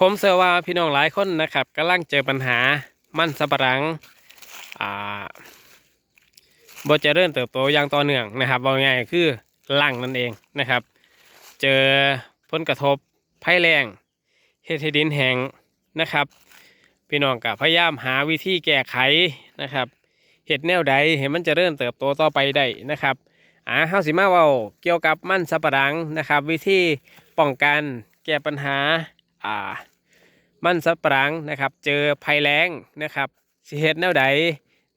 ผมเชื่อว่าพี่น้องหลายคนนะครับกำลังเจอปัญหามันสับปะหลังอ่าบ่เจริญเติบโตอย่างต่อเนื่องนะครับว่าง่ายคือล่างนั่นเองนะครับ เจอผลกระทบภัยแรงเฮ็ดให้ดินแห้งนะครับพี่น้องก็พยายามหาวิธีแก้ไขนะครับเห็ดแนวใดให้มันจะเริญเติบโตต่อไปได้นะครับอ่าเฮาสิมาเว้าเกี่ยวกับมันสับปะหลังนะครับ วิธีป้องกันแก้ปัญหา อ่า มันสับปะหลังนะครับ เจอภัยแล้งนะครับสิเฮ็ดแนวใด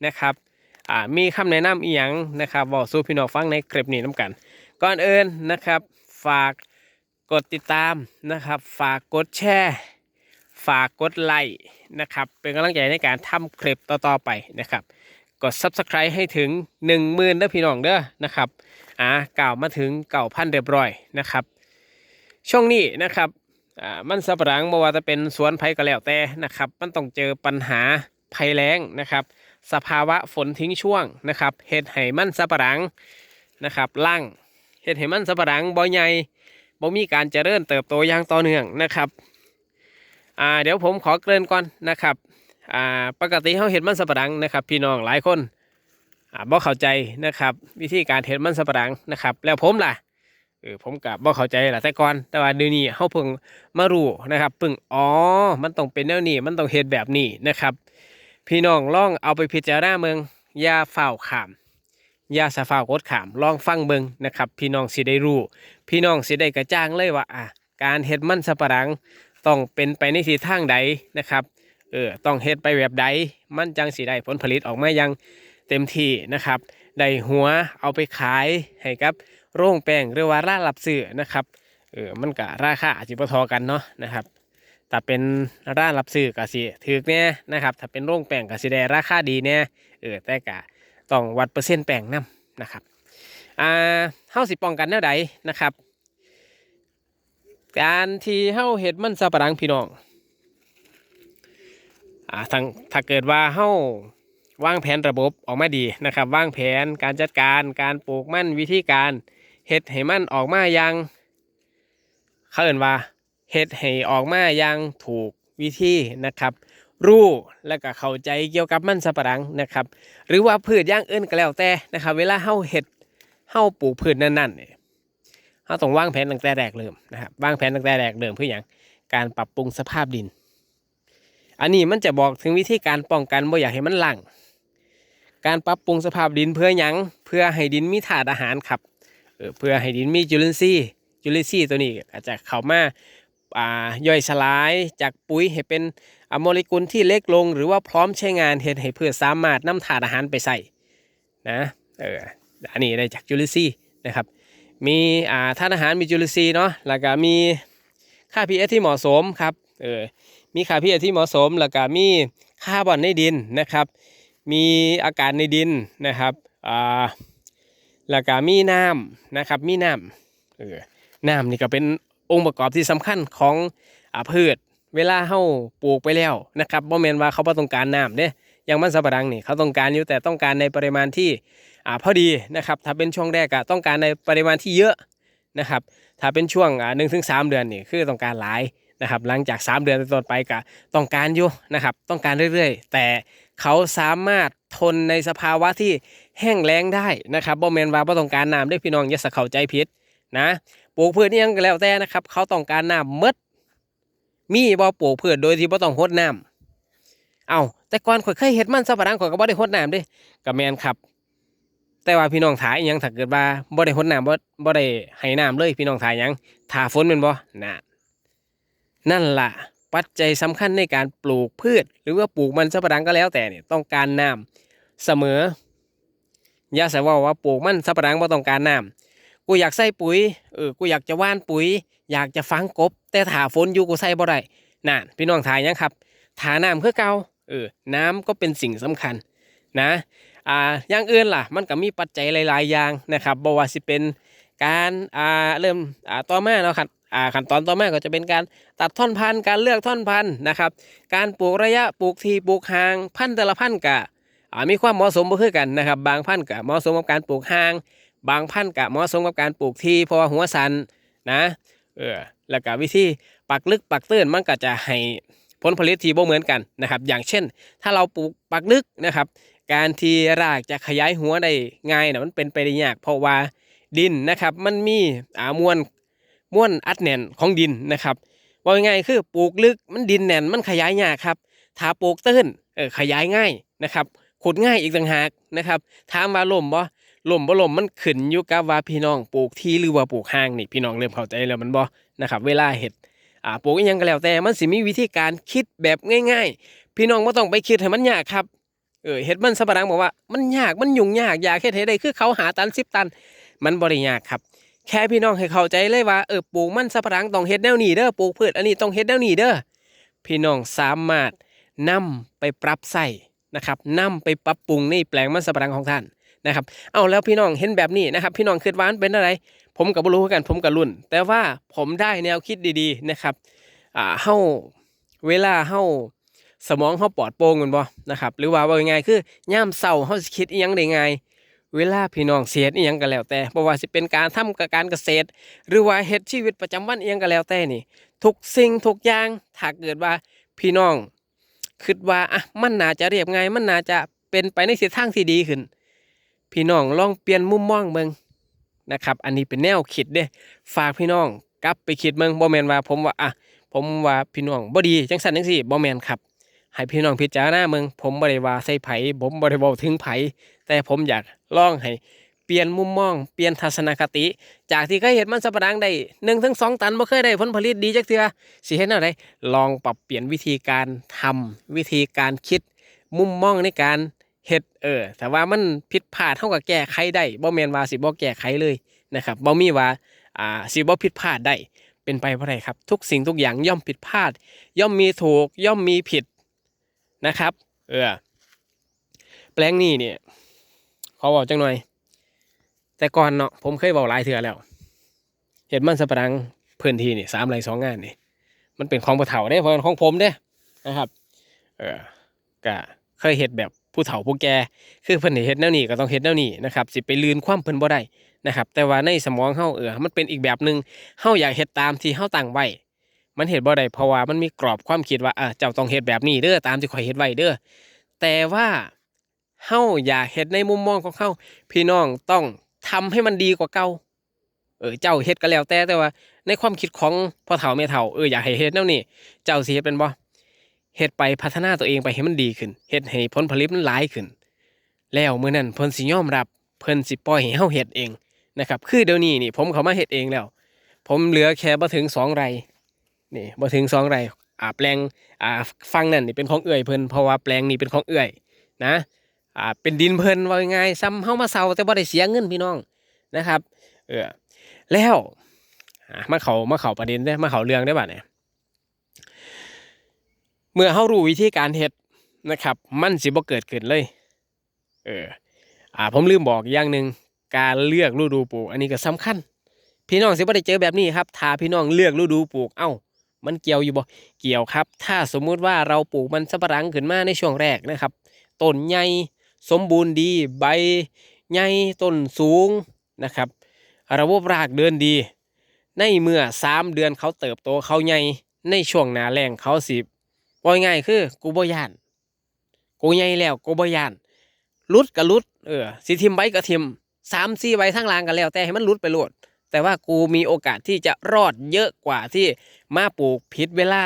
นะครับอ่ามีคำแนะนำอีหยังนะครับบอกสู่พี่น้องฟังในคลิปนี้น้ำกัน ก่อนอื่นนะครับ ฝากกดติดตามนะครับ ฝากกดแชร์ฝากกดไลค์นะครับ เป็นกำลังใจในการทำคลิปต่อๆไปนะครับ กด Subscribe ให้ถึง 1 0,000เด้อพี่น้องเด้อนะครับอ่ากล่าวมาถึงเก่าพันเรียบร้อยนะครับ ช่วงนี้นะครับ อ่ามันสับปะหลังบ่ว่าจะเป็นสวนไผ่ก็แล้วแต่นะครับ มันต้องเจอปัญหาภัยแล้งนะครับ สภาวะฝนทิ้งช่วงนะครับเห็ดให้มันสับปะหลังนะครับล่างเห็ดให้มันสับปะหลังบ่ใหญ่บ่มีการเจริญเติบโตอย่างต่อเนื่องนะครับอ่าเดี๋ยวผมขอเกริ่นก่อนนะครับอ่าปกติเขาเห็ดมันสับปะหลังนะครับ พี่น้องหลายคนอ่าบ่เข้าใจนะครับ วิธีการเห็ดมันสับปะหลังนะครับ แล้วผมล่ะ เออผมกับบ่เข้าใจหละแต่ก่อน แต่ว่าเดี๋ยวนี้เขาเพิ่งมารู้นะครับปึ่งอ๋อ มันต้องเป็นแนวนี้มันต้องเฮ็ดแบบนี้นะครับ พี่น้องลองเอาไปพิจารณาเมืองยาฝ่าวขามยาสะฝ่ากดขามลองฟังเบิงนะครับ พี่น้องสิได้รู้ พี่น้องสิได้กระจ่างเลยว่าอะการเฮ็ดมันสับปะหลังต้องเป็นไปในทิศทางใดนะครับเออต้องเฮ็ดไปแบบใดมันจังสิได้ผลผลิตออกมายังเต็มที่นะครับ ได้หัวเอาไปขายให้กับโรงแป้งหรือว่าร้านรับซื้อนะครับเออมันก็ราคาอาจจะพอกันเนาะนะครับแต่เป็นร้านรับซื้อก็สิถือเนี่ยนะครับถ้าเป็นโรงแป้งก็สิได้ราคาดีเนี่ยเออแต่ก็ต้องวัดเปอร์เซ็นต์แป้งนํนะครับอ่าเฮาสิป้องกันแนวใดนะครับ การที่เฮาเฮ็ดมันสับปะหลังพี่น้องอ่าทางถ้าเกิดว่าเฮา วางแผนระบบออกมาดีนะครับวางแผนการจัดการการปลูกมันวิธีการเฮ็ดให้มันออกมาอย่างเขาเอ่นว่าเฮ็ดให้ออกมาอย่างถูกวิธีนะครับ รู้และก็เข้าใจเกี่ยวกับมันสับปะหลังนะครับ หรือว่าพืชย่างเอื่นก็แล้วแต่นะครับ เวลาเฮาเฮ็ดเฮาปลูกพืชนั่นๆเนี่ยเฮาต้องวางแผนตั้งแต่แรกเริ่มนะครับวางแผนตั้งแต่แรกเริ่มเพื่ออย่างการปรับปรุงสภาพดิน อันนี้มันจะบอกถึงวิธีการป้องกันบ่อยากให้มันหลัง การปรับปรุงสภาพดินเพื่อหยังเพื่อให้ดินมีถาดอาหารครับเออเพื่อให้ดินมีจุลินทรีย์จุลินทรีย์ตัวนี้อาจจะเข้ามาอ่าย่อยสลายจากปุ๋ยให้เป็นอะโมเลกุลที่เล็กลง หรือว่าพร้อมใช้งานเห็ดให้เพืชสามารถนำถาดอาหารไปใส่นะเอออันนี้ได้จากจุลินทรีย์นะครับ มีอ่าธาตุอาหารมีจุลินทรีย์เนาะแล้วก็มีค่า pH ที่เหมาะสมครับเออมีค่า pH ที่เหมาะสม แล้วก็มีคาร์บอนในดินนะครับ มีอากาศในดินนะครับอ่าแล้วก็มีน้ำนะครับมีน้ำเออน้ำนี่ก็เป็นองค์ประกอบที่สำคัญของอาพืช เวลาเฮาปลูกไปแล้วนะครับบ่แม่นว่าเขาบ่ต้องการน้ำเด้อย่างมันสำปะหลังนี่เขาต้องการอยู่แต่ต้องการในปริมาณที่อ่าพอดีนะครับถ้าเป็นช่วงแรกก็ต้องการในปริมาณที่เยอะนะครับถ้าเป็นช่วงอ่าหนึ่งถึงสามเดือนนี่คือต้องการหลายนะครับหลังจาก 3 เดือนเป็นต้นไปก็ต้องการอยู่นะครับต้องการเรื่อยๆ แต่ เขาสามารถทนในสภาวะที่แห้งแล้งได้นะครับบ่แมนว่าบ่ต้องการน้ำด้อพี่น้องอย่าสะเข้าใจผิดนะปลูกพืชนี่ยังก็แล้วแต่นะครับ เขาต้องการน้ำมดมีบ่ปลูกพืชโดยที่บ่ต้องรดน้ำเอาแต่ก่อนข่อยเคยเฮ็ดมันสับปะหลังข่อยก็บ่ได้รดน้ำด้วยก็แมนครับ แต่ว่าพี่น้องถ่ายยังถ้าเกิดว่าบ่ได้รดน้ำบ่บ่ได้ให้น้ำเลยพี่น้องถ่ายยังถ่าฝนแม่นบ่น่ะนั่นล่ะ ปัจจัยสำคัญในการปลูกพืช หรือว่าปลูกมันสับปะหลังก็แล้วแต่เนี่ยต้องการน้ำเสมอย่าใส่ว่าว่าปลูกมันสับปะหลังบ่ต้องการน้ำกูอยากใส่ปุ๋ยเออกูอยากจะว่านปุ๋ย อยากจะฝังกบ แต่ถาฝนอยู่กูใส่บ่ได้นั่นพี่น้องถ่ายยังครับถาน้ำคือเก่าเออน้ำก็เป็นสิ่งสำคัญนะอ่าอย่างอื่นล่ะ มันก็มีปัจจัยหลาย ๆ อย่างนะครับบ่ว่าสิเป็นการอ่าเริ่มอ่าต่อมาเนาะครับ อ่าขั้นตอนต่อมาก็จะเป็นการตัดท่อนพันธุ์การเลือกท่อนพันธุ์นะครับ การปลูกระยะปลูกทีปลูกห่างพันธุ์แต่ละพันธุ์ก็อ่ามีความเหมาะสมบ่คือกันนะครับ บางพันธุ์ก็เหมาะสมกับการปลูกห่าง บางพันธุ์ก็เหมาะสมกับการปลูกทีเพราะว่าหัวสันนะเออแล้วก็วิธีปักลึกปักตื้นมันก็จะให้ผลผลิตที่บ่เหมือนกันนะครับ อย่างเช่น ถ้าเราปลูกปักลึกนะครับ การที่รากจะขยายหัวได้ง่ายนะมันเป็นไปได้ยาก เพราะว่าดินนะครับ มันมีอ่ามวล มวลอัดแน่นของดินนะครับว่าง่ายคือปลูกลึกมันดินแน่นมันขยายยากครับถ้าปลูกตื้นเออขยายง่ายนะครับขุดง่ายอีกต่างหากนะครับถามว่าล่มบ่ล่มบ่ล่มมันขึ้นอยู่กับว่าพี่น้องปลูกที่หรือว่าปลูกห่างนี่พี่น้องเริ่มเข้าใจแล้วมันบ่นะครับเวลาเห็ดอ่าปลูกยังก็แล้วแต่มันสิมีวิธีการคิดแบบง่าย ๆ พี่น้องบ่ต้องไปคิดให้มันยากครับเออเฮ็ดมันสับปะรังบอกว่ามันยากมันยุ่งยากอยากเฮ็ดให้ได้คือเขาหาตันสิบตัน มันบ่ได้ยากครับ แค่พี่น้องให้เข้าใจเลยว่าเออปลูกมันสับปะรังต้องเฮ็ดแนวนี้เด้อปลูกพืชอันนี้ต้องเฮ็ดแนวนี้เด้อพี่น้องสามารถนำไปปรับใส่นะครับนำไปปรับปรุงในแปลงมันสับปะรังของท่านนะครับ เอาแล้วพี่น้องเห็นแบบนี้นะครับ พี่น้องคิดว่ามันเป็นอะไร ผมก็บ่รู้กันผมก็รุ่น แต่ว่าผมได้แนวคิดดีๆนะครับอ่าเฮาเวลาเฮาสมองเขาปลอดโปร่งแมันบ่นะครับ หรือว่าว่าง่ายคือย่ามเศร้าเขาสิคิดอีหยังได้ง่าย เวลาพี่น้องเสียดอีหยังก็แล้วแต่บ่ว่าสิเป็นการทำกับการเกษตร หรือว่าเฮ็ดชีวิตประจำวันอีหยังก็แล้วแต่นี่ ทุกสิ่งทุกอย่างถ้าเกิดว่าพี่น้องคิดว่าอะมันน่าจะเรียบง่ายมันน่าจะเป็นไปในทิศทางที่ดีขึ้น พี่น้องลองเปลี่ยนมุมมองเบิ่งนะครับ อันนี้เป็นแนวคิดเด้ฝากพี่น้องกลับไปคิดเบิ่งบ่แม่นว่าผมว่าอะผมว่าพี่น้องบ่ดีจังซั่นจังซี่บ่แม่นครับ ให้พี่น้องพิจารณาเมืองผมบริวาใส่ไผผมบริวาถึงไผ แต่ผมอยากลองให้เปลี่ยนมุมมอง เปลี่ยนทัศนคติ จากที่เคยเห็นมันสับปะรังได้หนึ่งถึงสองตันบ่เคยได้ผลผลิตดีจักเทือสิเห็นอะไรลองปรับเปลี่ยนวิธีการทำวิธีการคิด มุมมองในการเฮ็ดเออแต่ว่ามันผิดพลาดเท่ากับแก้ไขได้บ่แมนว่าสิบ่แก้ไขเลยนะครับบ่มีว่าอ่าสิบ่ผิดพลาดได้เป็นไปเพราะไรครับ ทุกสิ่งทุกอย่างย่อมผิดพลาด ย่อมมีถูกย่อมมีผิด นะครับ เออ แปลงนี้เนี่ยขอบอกจังหน่อย แต่ก่อนเนาะผมเคยบอกหลายเถื่อแล้ว เห็ดมันสปรังพื้นที่นี่สามไรสองงานนี่ มันเป็นของผู้เฒ่าเด้เพราะมันของผมเด้นะครับ เออก็เคยเห็ดแบบผู้เฒ่าผู้แก่คือเพิ่นให้เฮ็ดแนวนี้ก็ต้องเฮ็ดแนวนี้นะครับสิไปลืนความเพิ่นบ่ได้นะครับ แต่ว่าในสมองเฮาเออมันเป็นอีกแบบหนึ่งเฮาอยากเฮ็ดตามที่เฮาตั้งไว้ มันเฮ็ดบ่ได้เพราะว่ามันมีกรอบความคิดว่าเออเจ้าต้องเฮ็ดแบบนี้เด้อตามที่ข่อยเฮ็ดไว้เด้อแต่ว่าเฮาอยากเฮ็ดในมุมมองของเฮาพี่น้องต้องทำให้มันดีกว่าเก่าเออเจ้าเฮ็ดก็แล้วแต่แต่ว่า ในความคิดของพ่อเฒ่าแม่เฒ่าเอออยากให้เฮ็ดแนวนี้เจ้าสิเฮ็ดเป็นบ่เฮ็ดไปพัฒนาตัวเองไปให้มันดีขึ้นเฮ็ดให้ผลผลิตมันหลายขึ้น แล้วมื้อนั้นเพิ่นสิยอมรับเพิ่นสิปล่อยให้เฮาเฮ็ดเองนะครับ คือเดี๋ยวนี้นี่ผมเข้ามาเฮ็ดเองแล้ว ผมเหลือแค่บ่ถึงสองไร่ นี่บ่ถึงสองไร่อ่าแปลงอ่าฟังนั่นนี่เป็นของเอื่อยเพิ่นเพราะว่าแปลงนี่เป็นของเอื่อยนะอ่าเป็นดินเพิ่นว่าง่ายซ้ำเฮามาเซาแต่บ่ได้เสียเงินพี่น้องนะครับเออแล้วมาเขามาเขาประเด็นได้มาเขาเรื่องได้บ่เนี่ยเมื่อเฮารู้วิธีการเฮ็ดนะครับ มันสิบ่เกิดขึ้นเลยเอออ่าผมลืมบอกอย่างหนึ่งการเลือกฤดูปลูก อันนี้ก็สำคัญ พี่น้องสิบ่ได้เจอแบบนี้ครับถ้าพี่น้องเลือกฤดูปลูกเอ้า มันเกี่ยวอยู่บ่เกี่ยวครับ ถ้าสมมุติว่าเราปลูกมันสับปะรังขึ้นมาในช่วงแรกนะครับต้นใหญ่สมบูรณ์ดีใบใหญ่ต้นสูงนะครับ ระบบรากเดินดี ในเมื่อสามเดือนเขาเติบโตเขาใหญ่ในช่วงหนาแล้งเขาสิบว่าง่ายคือกูบ่ยานกูใหญ่แล้วกูบ่ยานลุดก็ลุดเออสิทิมใบก็ทิมสามสี่ใบทั้งลางกันแล้ว แต่ให้มันลุดไปโลด แต่ว่ากูมีโอกาสที่จะรอดเยอะกว่าที่มาปลูกผิดเวลา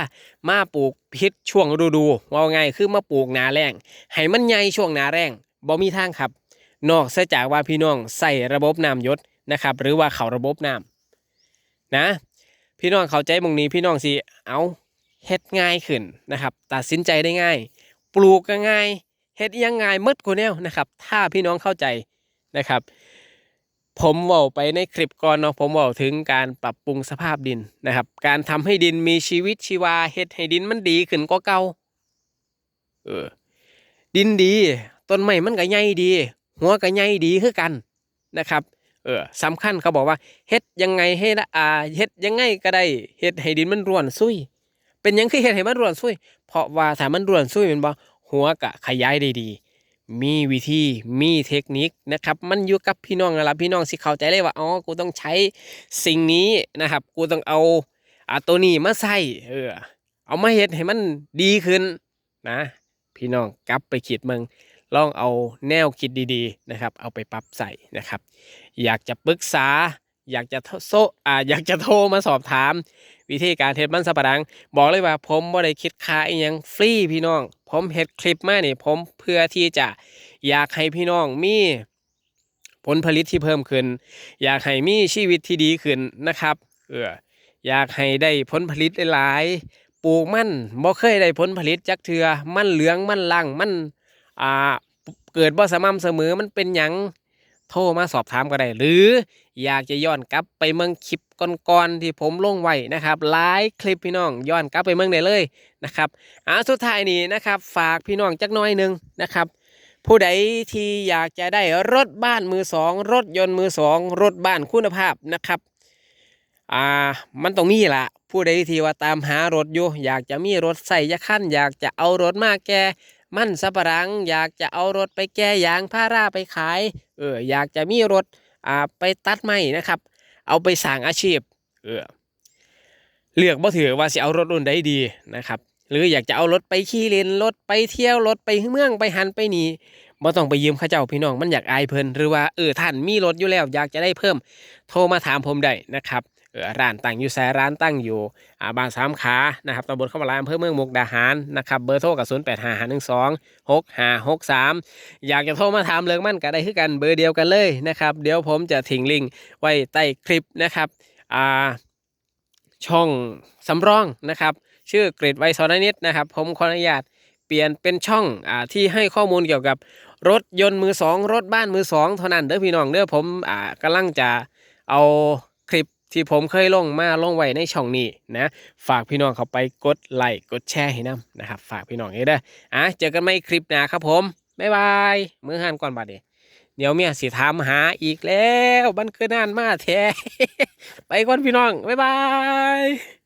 มาปลูกผิดช่วงฤดูว่าไงคือมาปลูกนาแรงให้มันใหญ่ช่วงนาแรงบ่มีทางครับ นอกเสียจากว่าพี่น้องใส่ระบบน้ำยศนะครับ หรือว่าเขาระบบน้ำนะ พี่น้องเข้าใจมงนี้พี่น้องสิเอาเฮ็ดง่ายขึ้นนะครับตัดสินใจได้ง่าย ปลูกก็ง่ายเฮ็ดยังง่ายหมดกูแนวนะครับ ถ้าพี่น้องเข้าใจนะครับ ผมว่าไปในคลิปก่อนเนาะผมว่าถึงการปรับปรุงสภาพดินนะครับ การทำให้ดินมีชีวิตชีวาเฮ็ดให้ดินมันดีขึ้นกว่าเก่าเออดินดีต้นไม้มันก็ใหญ่ดี หัวก็ใหญ่ดีคือกันนะครับ เออสำคัญเขาบอกว่าเฮ็ดยังไงให้ละอาเฮ็ดยังไงก็ได้เฮ็ดให้ดินมันร่วนซุยเป็นยังคือเฮ็ดให้มันร่วนซุยเพราะว่าถ้ามันร่วนซุยมันบ่หัวก็ขยายได้ดี มีวิธีมีเทคนิคนะครับ มันอยู่กับพี่น้องนั่นละพี่น้องสิเข้าใจเลยว่าอ๋อกูต้องใช้สิ่งนี้นะครับ กูต้องเอาอ่าตัวนี้มาใส่เออ เอามาเฮ็ดให้มันดีขึ้นนะ พี่น้องกลับไปคิดมึงลองเอาแนวคิดดีๆนะครับ เอาไปปรับใส่นะครับ อยากจะปรึกษา อยากจะโซอ่าอยากจะโทรมาสอบถาม วิธีการเฮ็ดมันสับปะหลัง บอกเลยว่าผมบ่ได้คิดค่าอีหยังฟรีพี่น้อง ผมเฮ็ดคลิปมานี่ผมเพื่อที่จะอยากให้พี่น้องมีผลผลิตที่เพิ่มขึ้น อยากให้มีชีวิตที่ดีขึ้นนะครับเอออยากให้ได้ผลผลิตหลายๆปลูกมันบ่เคยได้ผลผลิตจักเทือมันเหลืองมันลังมันอ่าเกิดบ่สม่ำเสมอมันเป็นหยังโทรมาสอบถามก็ได้ หรืออยากจะย้อนกลับไปเมืองคลิป ก่อนๆที่ผมลงไว้นะครับหลายคลิปพี่น้องย้อนกลับไปเมืองได้เลยนะครับอ่าสุดท้ายนี้นะครับ ฝากพี่น้องจักน้อยหนึ่งนะครับ ผู้ใดที่อยากจะได้รถบ้านมือสองรถยนต์มือสองรถบ้านคุณภาพนะครับอ่ามันต้องมีละผู้ใดที่ว่าตามหารถอยู่อยากจะมีรถใส่ยะขั้นอยากจะเอารถมาแก่มั่นสับรัง อยากจะเอารถไปแก่ยางพาราไปขายเอออยากจะมีรถอ่าไปตัดไม้นะครับ เอาไปสร้างอาชีพ เออเลือกบ่ถือว่าสิเอารถรุ่นใดดีนะครับ หรืออยากจะเอารถไปขี่เล่นรถไปเที่ยวรถไปเมืองไปหันไปนี่บ่ต้องไปยืมข้าเจ้าพี่น้องมันอยากอายเพิ่นหรือว่าเออท่านมีรถอยู่แล้วอยากจะได้เพิ่ม โทรมาถามผมได้นะครับเออร้านตั้งอยู่แซร้านตั้งอยู่ บ้านสามขานะครับตำบลเข้ามาลายอำเภอเมืองมุกดาหารนะครับเบอร์โทรกับ0 8 5 5 1 2 6 5 6 3องหกห้าหกสามอยากจะโทรมาถามเรื่องมั่นก็ได้คือกันเบอร์เดียวกันเลยนะครับเดี๋ยวผมจะทิ้งลิงก์ไว้ใต้คลิปนะครับอ่าช่องสำรองนะครับชื่อกริดไวซอนนิดนะครับผมขออนุญาตเปลี่ยนเป็นช่องอ่าที่ให้ข้อมูลเกี่ยวกับรถยนต์มือสองรถบ้านมือสองเท่านั้นเด้อพี่น้องเด้อผมอ่ากำลังจะเอาคลิป ที่ผมเคยลงมาลงไว้ในช่องนี้นะฝากพี่น้องเข้าไปกดไลค์กดแชร์ให้นํนะครับ ฝากพี่น้องให้เด้ออะเจอกันใหม่คลิปหน้าครับผมบ๊ายบายมือหันก่อนบัดนี้เดี๋ยวเมียสิถามหาอีกแล้ว บันคือนานมาแท้ไปก่อนพี่น้อง บ๊ายบาย